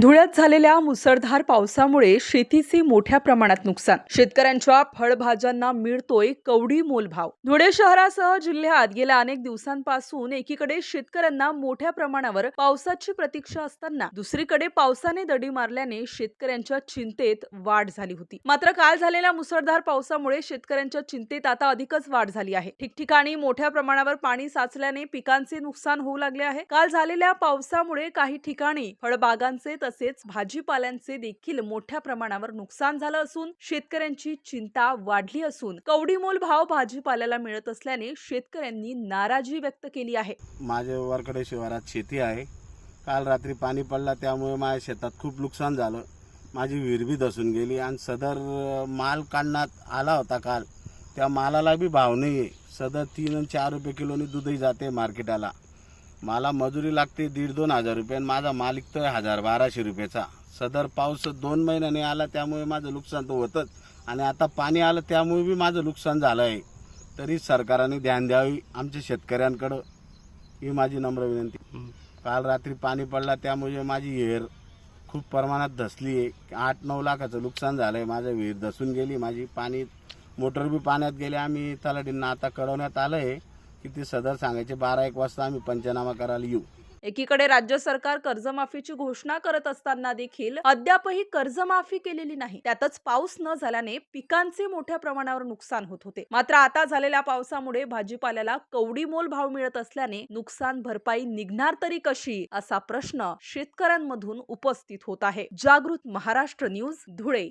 धुळ्यात झालेल्या मुसळधार पावसामुळे शेतीचे मोठ्या प्रमाणात नुकसान. शेतकऱ्यांच्या फळभाज्यांना मिळतोय कवडी मोलभाव. धुळे शहरासह जिल्ह्यात गेल्या अनेक दिवसांपासून एकीकडे शेतकऱ्यांना मोठ्या प्रमाणावर पावसाची प्रतीक्षा असताना दुसरीकडे पावसाने दडी मारल्याने शेतकऱ्यांच्या चिंतेत वाढ झाली होती. मात्र काल झालेल्या मुसळधार पावसामुळे शेतकऱ्यांच्या चिंतेत आता अधिकच वाढ झाली आहे. ठिकठिकाणी मोठ्या प्रमाणावर पाणी साचल्याने पिकांचे नुकसान होऊ लागले आहे. काल झालेल्या पावसामुळे काही ठिकाणी फळबागांचे तसेच भाजीपाल्यांचे देखील मोठ्या प्रमाणावर नुकसान झालं असून शेतकऱ्यांची चिंता वाढली असून कवडीमोल भाव भाजीपाल्याला मिळत असल्याने शेतकऱ्यांनी नाराजी व्यक्त केली आहे. माझ्या वरकडे शिवारात शेती आहे. काल रात्री पाणी पडला त्यामुळे माझ्या शेतात खूप नुकसान झालं. माझी विरबी दसून गेली आणि सदर माल काढण्यात आला होता काल. त्या मालाला बी भाव नाही आहे सदर तीन आणि चार रुपये किलोनी दूधही जाते मार्केटाला. मला मजुरी लागते दीड दोन हजार रुपये आणि माझा माल विकतोय हजार बाराशे रुपयाचा. सदर पाऊस दोन महिन्याने आला त्यामुळे माझं नुकसान तर होतंच. आणि आता पाणी आलं त्यामुळे बी माझं नुकसान झालं आहे तरी सरकारने ध्यान द्यावी आमच्या शेतकऱ्यांकडं. ही माझी नम्र विनंती. काल रात्री पाणी पडला त्यामुळे माझी विहीर खूप प्रमाणात धसली आहे. आठ नऊ लाखाचं नुकसान झालं आहे माझं विहीर धसून गेली माझी पाणी मोटर बी पाण्यात गेले आम्ही तलाठींना आता कळवण्यात आलं आहे किती सदर सांगायचे? बारा एक वाजता आम्ही पंचनामा करायला येऊ. एकीकडे राज्य सरकार कर्जमाफीची घोषणा करत असताना देखील अद्यापही कर्जमाफी केलेली नाही. त्यातच पाऊस न झाल्याने पिकांचे मोठ्या प्रमाणावर नुकसान होत होते. मात्र आता झालेल्या पावसामुळे भाजीपाल्याला कवडीमोल भाव मिळत असल्याने नुकसान भरपाई निघणार तरी कशी? असा प्रश्न शेतकऱ्यांमधून उपस्थित होत आहे. जागृत महाराष्ट्र न्यूज धुळे.